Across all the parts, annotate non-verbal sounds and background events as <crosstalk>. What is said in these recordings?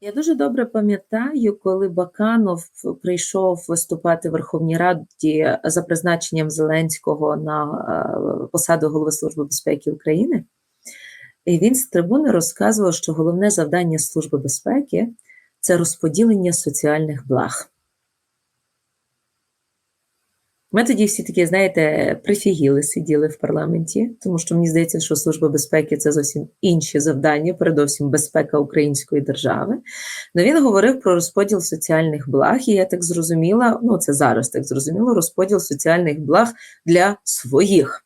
Я дуже добре пам'ятаю, коли Баканов прийшов виступати в Верховній Раді за призначенням Зеленського на е, посаду голови Служби безпеки України. І він з трибуни розказував, що головне завдання Служби безпеки це розподілення соціальних благ. Ми тоді всі такі, знаєте, прифігіли сиділи в парламенті, тому що мені здається, що Служба безпеки це зовсім інші завдання, передовсім безпека української держави. Но він говорив про розподіл соціальних благ, і я так зрозуміла, ну це зараз так зрозуміло, розподіл соціальних благ для своїх.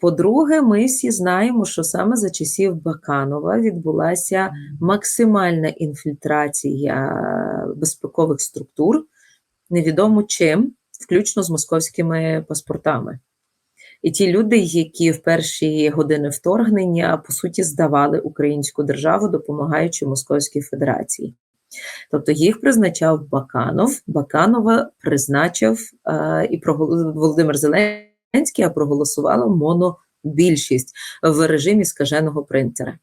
По-друге, ми всі знаємо, що саме за часів Баканова відбулася максимальна інфільтрація безпекових структур, невідомо чим включно з московськими паспортами. І ті люди, які в перші години вторгнення, по суті, здавали українську державу, допомагаючи Московській Федерації. Тобто їх призначав Баканов, Баканова призначив е, і Володимир Зеленський, а проголосувала монобільшість в режимі скаженого принтера.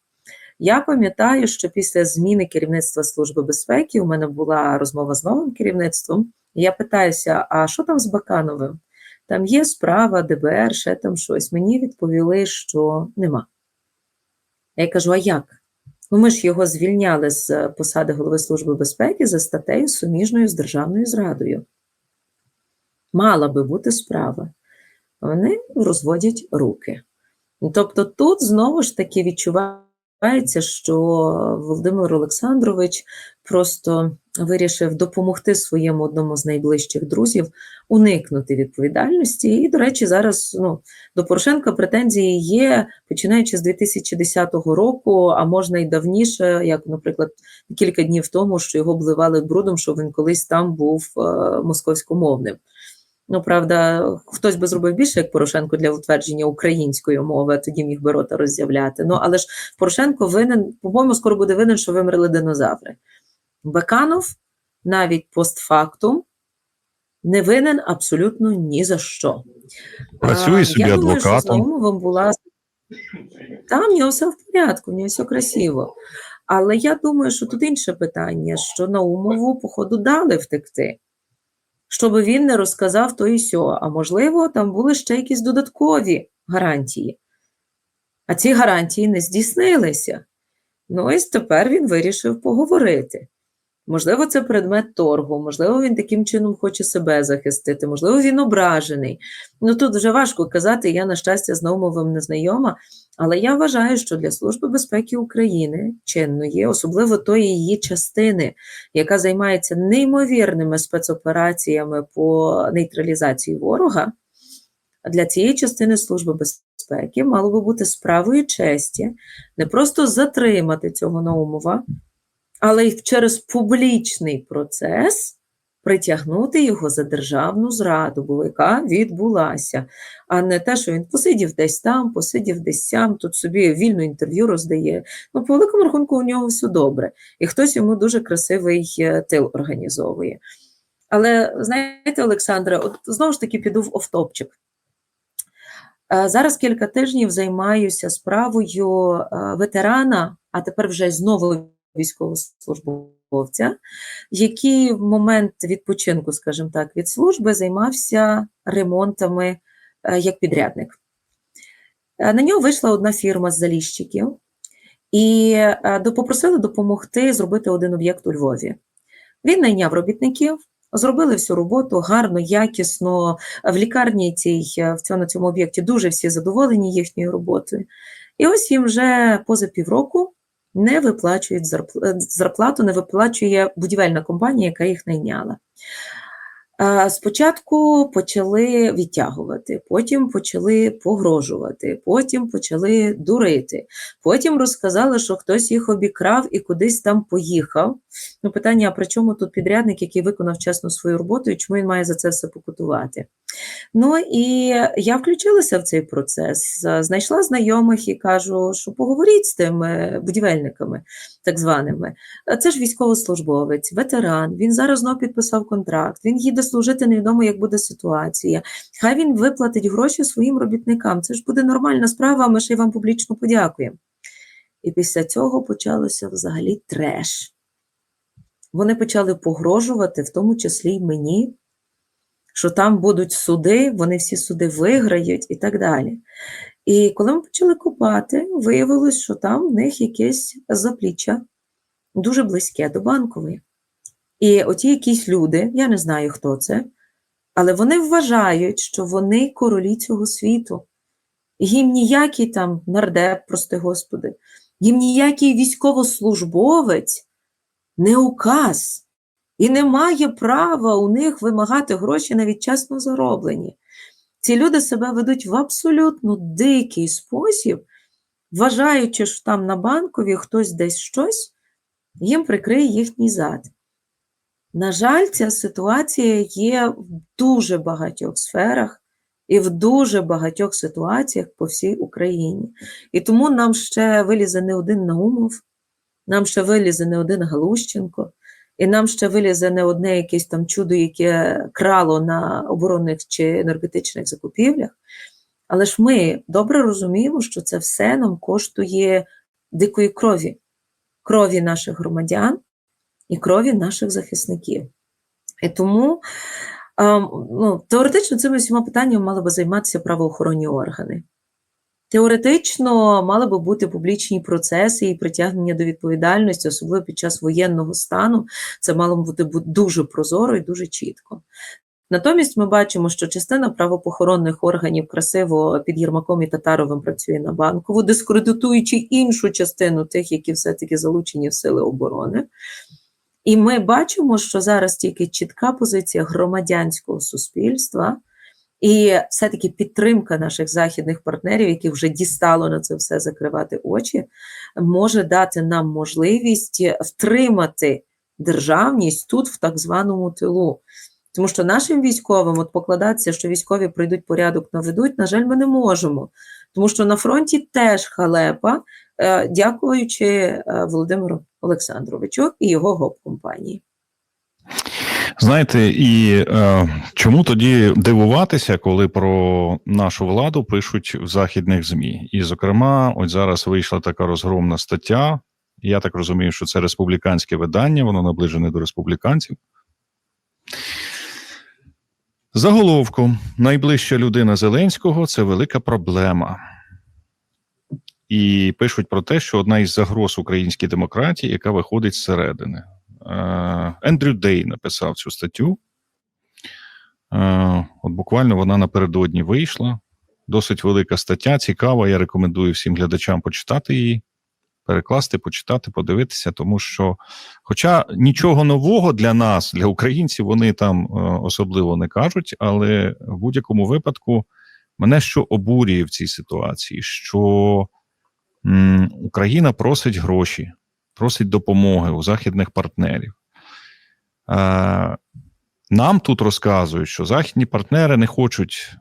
Я пам'ятаю, що після зміни керівництва Служби безпеки у мене була розмова з новим керівництвом. Я питаюся, а що там з Бакановим? Там є справа, ДБР, ще там щось. Мені відповіли, що нема. Я кажу: а як? Ну, ми ж його звільняли з посади голови Служби безпеки за статтею суміжною з державною зрадою. Мала би бути справа. Вони розводять руки. Тобто тут знову ж таки відчувають. Сподівається, що Володимир Олександрович просто вирішив допомогти своєму одному з найближчих друзів уникнути відповідальності. І, до речі, зараз ну, до Порошенка претензії є, починаючи з 2010 року, а можна й давніше, як, наприклад, кілька днів тому, що його обливали брудом, що він колись там був е, московськомовним. Ну, правда, хтось би зробив більше, як Порошенко, для утвердження української мови, а тоді міг би рота роззявляти. Ну, але ж Порошенко винен, по-моєму, скоро буде винен, що вимерли динозаври. Беканов навіть постфактум не винен абсолютно ні за що. Працює собі Я адвокатом. думаю, що знову вам була там в нього все в порядку, в нього все красиво. Але я думаю, що тут інше питання: що Наумову, походу, дали втекти щоб він не розказав то і сьо. А можливо, там були ще якісь додаткові гарантії. А ці гарантії не здійснилися. Ну, ось тепер він вирішив поговорити. Можливо, це предмет торгу, можливо, він таким чином хоче себе захистити, можливо, він ображений. Ну тут вже важко казати, я, на щастя, з Наумовим не знайома, але я вважаю, що для Служби безпеки України чинної, особливо тої її частини, яка займається неймовірними спецопераціями по нейтралізації ворога, для цієї частини Служби безпеки мало би бути справою честі не просто затримати цього Наумова, але й через публічний процес притягнути його за державну зраду, бо яка відбулася, а не те, що він посидів десь там, посидів десь сям, тут собі вільно інтерв'ю роздає. Ну, по великому рахунку, у нього все добре, і хтось йому дуже красивий е, тил організовує. Але знаєте, Олександре, от знову ж таки піду в офтопчик. Е, зараз кілька тижнів займаюся справою е, ветерана, а тепер вже знову військовослужбовця, який в момент відпочинку, скажімо так, від служби займався ремонтами е, як підрядник. Е, на нього вийшла одна фірма з заліщиків і е, попросили допомогти зробити один об'єкт у Львові. Він найняв робітників. Зробили всю роботу гарно, якісно. В лікарні цій, в цьому, на цьому об'єкті дуже всі задоволені їхньою роботою. І ось їм вже поза півроку не виплачують зарплату, не виплачує будівельна компанія, яка їх найняла. Спочатку почали відтягувати, потім почали погрожувати, потім почали дурити, потім розказали, що хтось їх обікрав і кудись там поїхав. Ну, Питання: а при чому тут підрядник, який виконав чесно свою роботу, і чому він має за це все покутувати? Ну і я включилася в цей процес, знайшла знайомих і кажу, що поговоріть з тими будівельниками, так званими. Це ж військовослужбовець, ветеран. Він зараз знову підписав контракт, він їде служити, невідомо, як буде ситуація. Хай він виплатить гроші своїм робітникам. Це ж буде нормальна справа, ми ще й вам публічно подякуємо. І після цього почалося взагалі треш. вони почали погрожувати, в тому числі й мені, що там будуть суди, вони всі суди виграють і так далі. І коли ми почали копати, виявилось, що там в них якесь запліччя дуже близьке до банкової. І оті якісь люди, я не знаю, хто це, але вони вважають, що вони королі цього світу. Їм ніякий там нардеп, прости Господи, їм ніякий військовослужбовець не указ і не має права у них вимагати гроші навіть чесно зароблені. Ці люди себе ведуть в абсолютно дикий спосіб, вважаючи, що там на банкові хтось десь щось, їм прикриє їхній зад. На жаль, ця ситуація є в дуже багатьох сферах і в дуже багатьох ситуаціях по всій Україні. І тому нам ще вилізе не один Наумов, нам ще вилізе не один Галущенко, і нам ще вилізе не одне якесь там чудо, яке крало на оборонних чи енергетичних закупівлях. Але ж ми добре розуміємо, що це все нам коштує дикої крові, крові наших громадян і крові наших захисників. І тому ем, ну, теоретично цими всіма питаннями мали би займатися правоохоронні органи. Теоретично мали би бути публічні процеси і притягнення до відповідальності, особливо під час воєнного стану. Це мало б бути дуже прозоро і дуже чітко. Натомість ми бачимо, що частина правоохоронних органів красиво під Єрмаком і Татаровим працює на банкову, дискредитуючи іншу частину тих, які все-таки залучені в сили оборони. І ми бачимо, що зараз тільки чітка позиція громадянського суспільства і все-таки підтримка наших західних партнерів, які вже дістало на це все закривати очі, може дати нам можливість втримати державність тут, в так званому тилу. Тому що нашим військовим от покладатися, що військові прийдуть порядок наведуть, на жаль, ми не можемо. Тому що на фронті теж халепа, дякуючи е, Володимиру Олександровичу і його гоп-компанії. Знаєте, і е, чому тоді дивуватися, коли про нашу владу пишуть в західних ЗМІ? І, зокрема, ось зараз вийшла така розгромна стаття. Я так розумію, що це республіканське видання, воно наближене до республіканців. Заголовком, найближча людина Зеленського це велика проблема. І пишуть про те, що одна із загроз українській демократії, яка виходить зсередини. Е, Ендрю Дей написав цю статтю. Е, от буквально вона напередодні вийшла. Досить велика стаття, цікава. Я рекомендую всім глядачам почитати її, перекласти, почитати, подивитися, тому що, хоча нічого нового для нас, для українців, вони там е, особливо не кажуть, але в будь-якому випадку мене що обурює в цій ситуації, що Україна просить гроші просить допомоги у західних партнерів. Е, нам тут розказують, що західні партнери не хочуть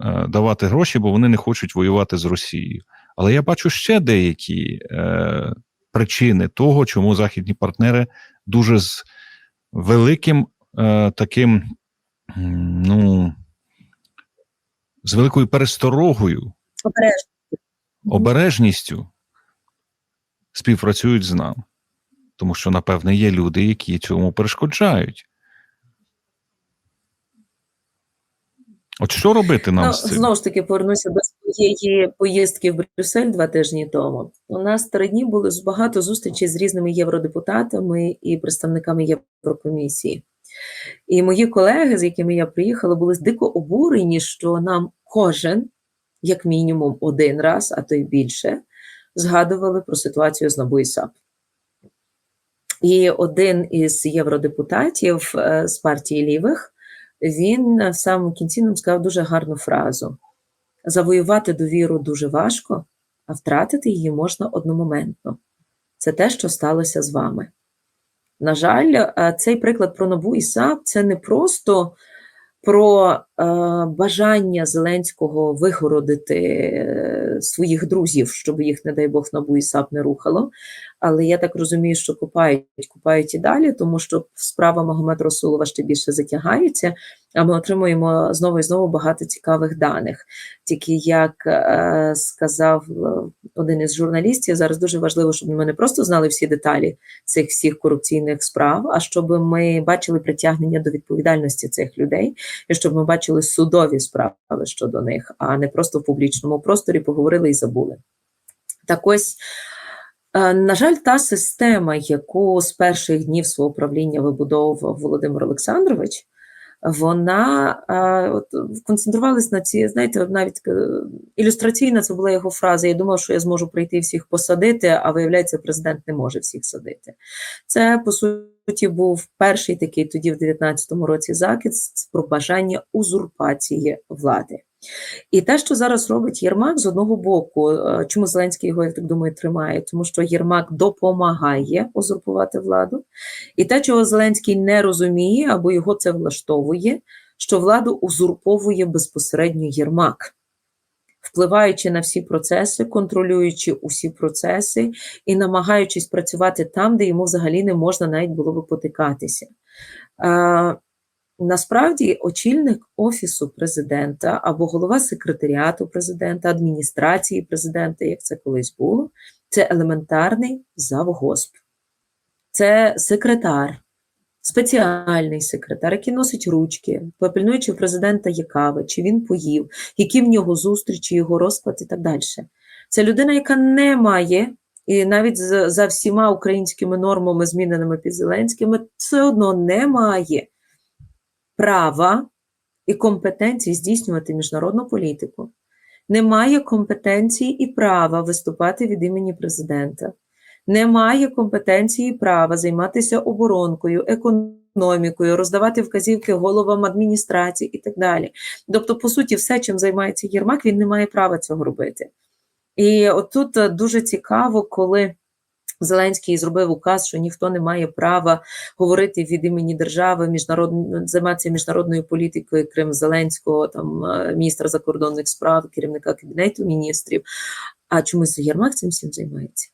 е, давати гроші, бо вони не хочуть воювати з Росією. Але я бачу ще деякі е, причини того, чому західні партнери дуже з великим таким, ну, з великою пересторогою, обережністю співпрацюють з нами. Тому що, напевне, є люди, які цьому перешкоджають. От що робити нам? Ну, з цим? Знову ж таки, повернуся до своєї поїздки в Брюссель два тижні тому. У нас три дні були багато зустрічей з різними євродепутатами і представниками Єврокомісії. І мої колеги, з якими я приїхала, були дико обурені, що нам кожен, як мінімум, один раз, а то й більше, згадували про ситуацію з НАБУ і САП. І один із євродепутатів е, з партії лівих він в самому кінці нам сказав дуже гарну фразу: завоювати довіру дуже важко, а втратити її можна одномоментно. Це те, що сталося з вами. На жаль, е, цей приклад про НАБУ і САП це не просто про е, бажання Зеленського вигородити е, своїх друзів, щоб їх, не дай Бог, НАБУ і САП не рухало. Але я так розумію, що купають, купають і далі, тому що справа Магомед Расулова ще більше затягається, а ми отримуємо знову і знову багато цікавих даних. Тільки як е, сказав е, один із журналістів, зараз дуже важливо, щоб ми не просто знали всі деталі цих всіх корупційних справ, а щоб ми бачили притягнення до відповідальності цих людей, і щоб ми бачили судові справи щодо них, а не просто в публічному просторі поговорили і забули. Так ось. Е, На жаль, та система, яку з перших днів свого правління вибудовував Володимир Олександрович, вона е, концентрувалась на ці, знаєте, навіть е, ілюстраційна це була його фраза. Я думав, що я зможу прийти всіх посадити, а виявляється, президент не може всіх садити. Це по суті був перший такий тоді, в 19-му році, закид про бажання узурпації влади. І те, що зараз робить Єрмак, з одного боку, е, чому Зеленський його, я так думаю, тримає, тому що Єрмак допомагає узурпувати владу. І те, чого Зеленський не розуміє, або його це влаштовує, що владу узурповує безпосередньо Єрмак, впливаючи на всі процеси, контролюючи усі процеси і намагаючись працювати там, де йому взагалі не можна навіть було би потикатися. Насправді, очільник офісу президента або голова секретаріату президента, адміністрації президента, як це колись було, це елементарний завгосп. Це секретар, спеціальний секретар, який носить ручки, попільнує, чи в президента є кава, чи він поїв, які в нього зустрічі, його розклад і так далі. Це людина, яка не має. І навіть за, за всіма українськими нормами, зміненими під Зеленськими, все одно не має права і компетенції здійснювати міжнародну політику, немає компетенції і права виступати від імені президента, немає компетенції і права займатися оборонкою, економікою, роздавати вказівки головам адміністрації і так далі. Тобто, по суті, все, чим займається Єрмак, він не має права цього робити. І отут дуже цікаво, коли. Зеленський зробив указ, що ніхто не має права говорити від імені держави, міжнарод... займатися міжнародною політикою, крім Зеленського, там міністра закордонних справ, керівника кабінету міністрів. А чомусь Єрмак цим всім займається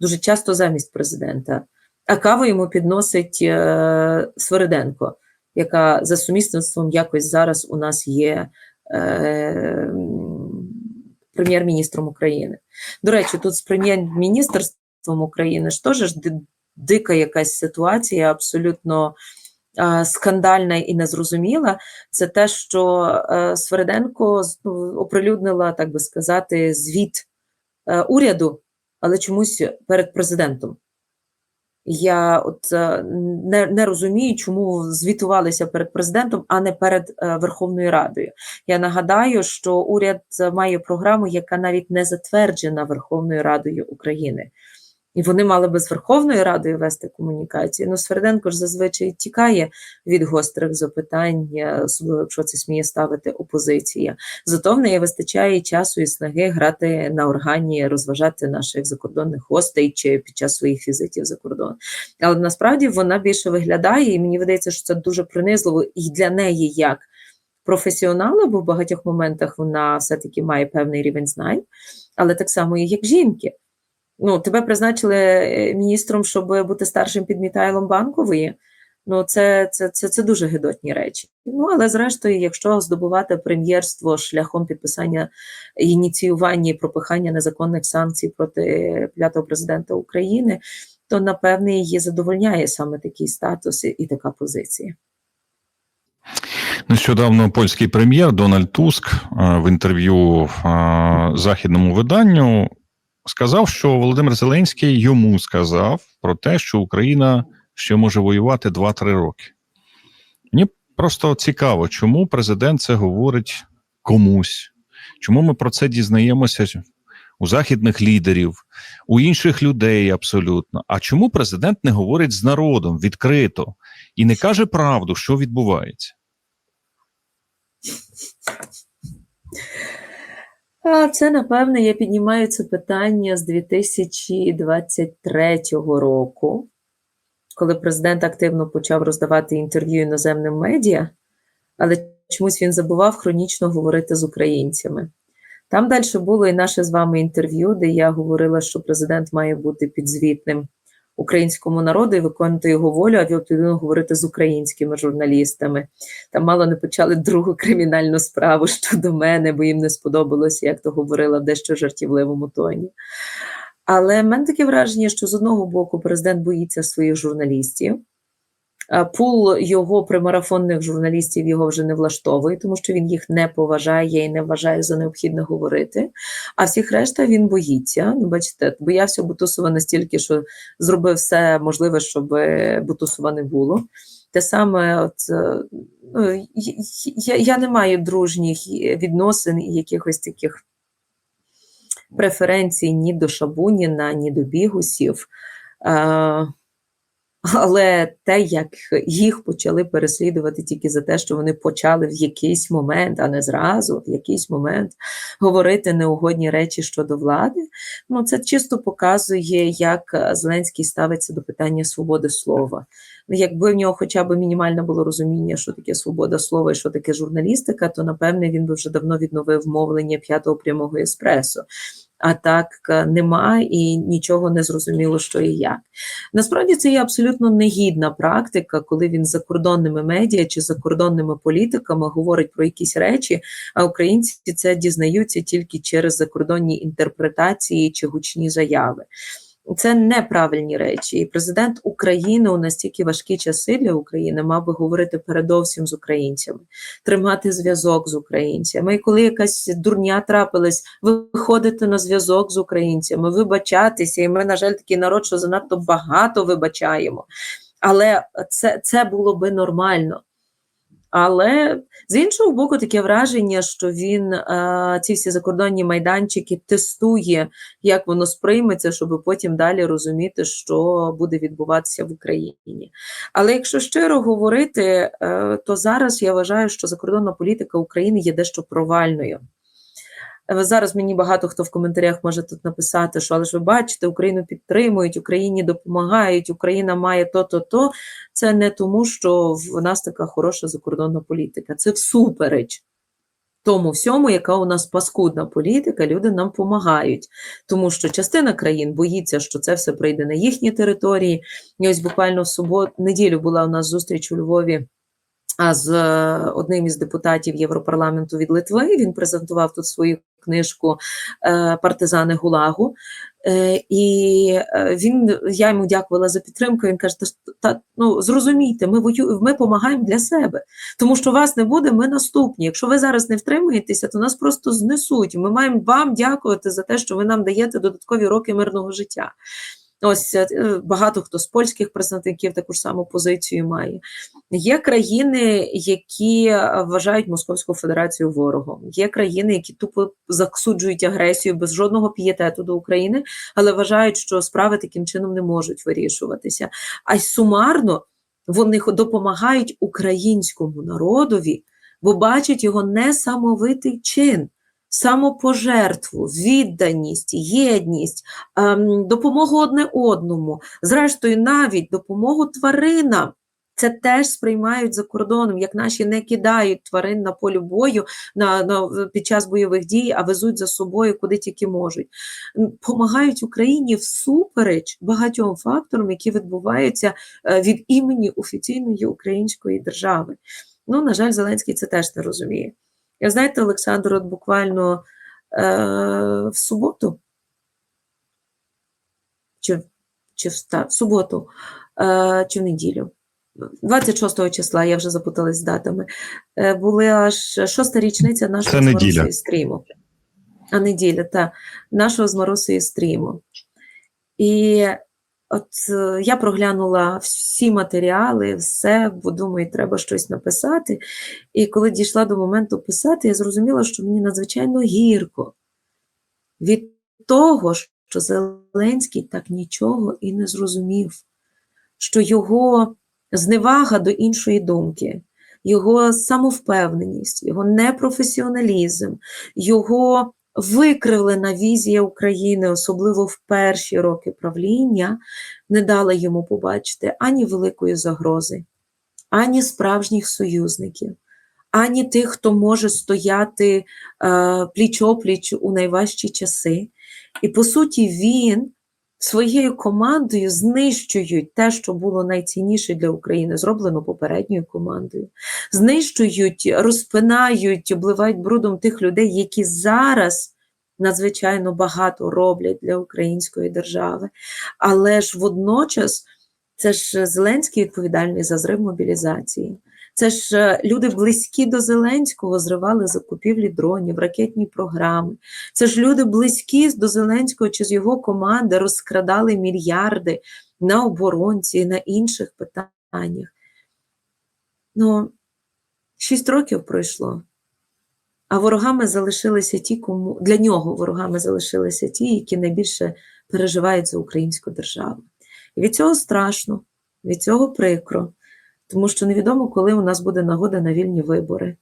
дуже часто замість президента. А каву йому підносить е... Свириденко, яка за сумісництвом якось зараз у нас є. Е... Прем'єр-міністром України. До речі, тут з прем'єр-міністром України ж теж дика якась ситуація, абсолютно скандальна і незрозуміла. Це те, що а, Свериденко ну, оприлюднила, так би сказати, звіт а, уряду, але чомусь перед президентом. Я от не не розумію, чому звітувалися перед президентом, а не перед е, Верховною Радою. Я нагадаю, що уряд має програму, яка навіть не затверджена Верховною Радою України. І вони мали би з Верховною Радою вести комунікацію. Ну, Сверденко ж зазвичай тікає від гострих запитань, особливо якщо це сміє ставити опозиція. Зато в неї вистачає часу і снаги грати на органі, розважати наших закордонних гостей чи під час своїх візитів за кордон. Але насправді вона більше виглядає, і мені видається, що це дуже принизливо і для неї як. Професіонала, бо в багатьох моментах вона все-таки має певний рівень знань, але так само і як жінки. Ну, тебе призначили е, міністром, щоб бути старшим підмітайлом банкової. Ну, це це, це, це дуже гидотні речі. Ну, але зрештою, якщо здобувати прем'єрство шляхом підписання ініціювання і пропихання незаконних санкцій проти п'ятого президента України, то напевне її задовольняє саме такий статус і така позиція. Нещодавно польський прем'єр Дональд Туск в інтерв'ю західному виданню сказав, що Володимир Зеленський йому сказав про те, що Україна ще може воювати 2-3 роки. Мені просто цікаво, чому президент це говорить комусь, чому ми про це дізнаємося у західних лідерів, у інших людей абсолютно. А чому президент не говорить з народом відкрито і не каже правду, що відбувається? Це, напевне, я піднімаю це питання з 2023 року, коли президент активно почав роздавати інтерв'ю іноземним медіа, але чомусь він забував хронічно говорити з українцями. Там далі було і наше з вами інтерв'ю, де я говорила, що президент має бути підзвітним українському народу і виконувати його волю, а відповідно говорити з українськими журналістами. Там мало не почали другу кримінальну справу <laughs> щодо мене, бо їм не сподобалося, як то говорила в дещо жартівливому тоні. Але в мене таке враження, що з одного боку президент боїться своїх журналістів. А Пул його примарафонних журналістів його вже не влаштовує, тому що він їх не поважає і не вважає за необхідне говорити. А всіх решта він боїться. Ну, бачите, боявся Бутусова настільки, що зробив все можливе, щоб е, Бутусова не було. Те саме, от, е, ну, я, я не маю дружніх відносин і якихось таких преференцій ні до Шабуніна, ні до Бігусів. Але те, як їх почали переслідувати тільки за те, що вони почали в якийсь момент, а не зразу, в якийсь момент говорити неугодні речі щодо влади, ну це чисто показує, як е, Зеленський ставиться до питання свободи слова. Якби в нього хоча б мінімальне було розуміння, що таке свобода слова і що таке журналістика, то напевне він би вже давно відновив мовлення п'ятого прямого еспресо. А так е, нема і нічого не зрозуміло, що і як. Насправді це є абсолютно негідна практика, коли він з закордонними медіа чи закордонними політиками говорить про якісь речі, а українці це дізнаються тільки через закордонні інтерпретації чи гучні заяви. Це неправильні речі. І президент України у настільки важкі часи для України мав би говорити передовсім з українцями, тримати зв'язок з українцями. І коли якась дурня трапилась, виходити на зв'язок з українцями, вибачатися. І ми, на жаль, такий народ, що занадто багато вибачаємо. Але це, це було би нормально. Але з іншого боку, таке враження, що він е, ці всі закордонні майданчики тестує, як воно сприйметься, щоб потім далі розуміти, що буде відбуватися в Україні. Але якщо щиро говорити, е, то зараз я вважаю, що закордонна політика України є дещо провальною. Е, Зараз мені багато хто в коментарях може тут написати, що але ж ви бачите, Україну підтримують, Україні допомагають, Україна має то-то, то. Це не тому, що в нас така хороша закордонна політика. Це всупереч тому всьому, яка у нас паскудна політика, люди нам допомагають. Тому що частина країн боїться, що це все прийде на їхні території. І ось буквально в суботу, неділю була у нас зустріч у Львові. З е, одним із депутатів Європарламенту від Литви він презентував тут свою книжку е, Партизани Гулагу. Е, і він я йому дякувала за підтримку. Він каже: та, ну зрозумійте, ми вою, ми допомагаємо для себе, тому що вас не буде. Ми наступні. Якщо ви зараз не втримуєтеся, то нас просто знесуть. Ми маємо вам дякувати за те, що ви нам даєте додаткові роки мирного життя. Ось е, багато хто з польських представників таку ж саму позицію має. Є країни, які е, вважають Московську Федерацію ворогом. Є країни, які тупо засуджують агресію без жодного пієтету до України, але вважають, що справи таким чином не можуть вирішуватися. А й сумарно вони допомагають українському народові, бо бачать його несамовитий чин. Самопожертву, відданість, єдність, ем, допомогу одне одному, зрештою, навіть допомогу тваринам. Це теж сприймають за кордоном, як наші не кидають тварин на полі бою на, на, під час бойових дій, а везуть за собою куди тільки можуть. Помагають Україні всупереч багатьом факторам, які відбуваються е, від імені офіційної української держави. Ну, на жаль, Зеленський це теж не розуміє. Я знаєте, Олександр, от буквально е, в суботу, чи, чи в, та, в суботу, е, чи в неділю, 26 числа, я вже запуталась з датами, е, була аж шоста річниця нашого з. Марусею стріму. А неділя, та, нашого з Марусею стріму. І от е, я проглянула всі матеріали, все, бо думаю, треба щось написати. І коли дійшла до моменту писати, я зрозуміла, що мені надзвичайно гірко від того, що Зеленський так нічого і не зрозумів, що його зневага до іншої думки, його самовпевненість, його непрофесіоналізм, його викривлена візія України, особливо в перші роки правління, не дала йому побачити ані великої загрози, ані справжніх союзників, ані тих, хто може стояти е, пліч-опліч у найважчі часи. І по суті, він своєю командою знищують те, що було найцінніше для України, зроблено попередньою командою. Знищують, розпинають, обливають брудом тих людей, які зараз надзвичайно багато роблять для української держави. Але ж водночас це ж Зеленський відповідальний за зрив мобілізації. Це ж е, люди близькі до Зеленського зривали закупівлі дронів, ракетні програми. Це ж люди близькі до Зеленського чи з його команди розкрадали мільярди на оборонці, на інших питаннях. Ну, шість років пройшло. А ворогами залишилися ті, кому для нього ворогами залишилися ті, які найбільше переживають за українську державу. І від цього страшно, від цього прикро, тому що невідомо, коли у нас буде нагода на вільні вибори.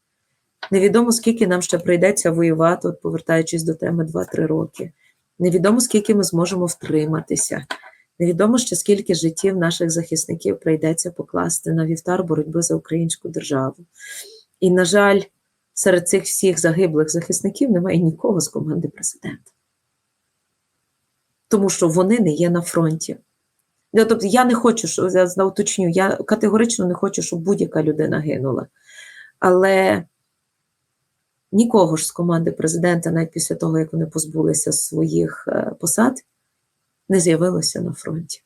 Невідомо, скільки нам ще прийдеться воювати, от повертаючись до теми 2-3 роки. Невідомо, скільки ми зможемо втриматися. Невідомо ще скільки життів наших захисників прийдеться покласти на вівтар боротьби за українську державу. І, на жаль, серед цих всіх загиблих захисників немає нікого з команди президента. Тому що вони не є на фронті. Ну, Тобто я не хочу, що я знову уточню, я категорично не хочу, щоб будь-яка людина гинула. Але нікого ж з команди президента, навіть після того, як вони позбулися своїх е, посад, не з'явилося на фронті.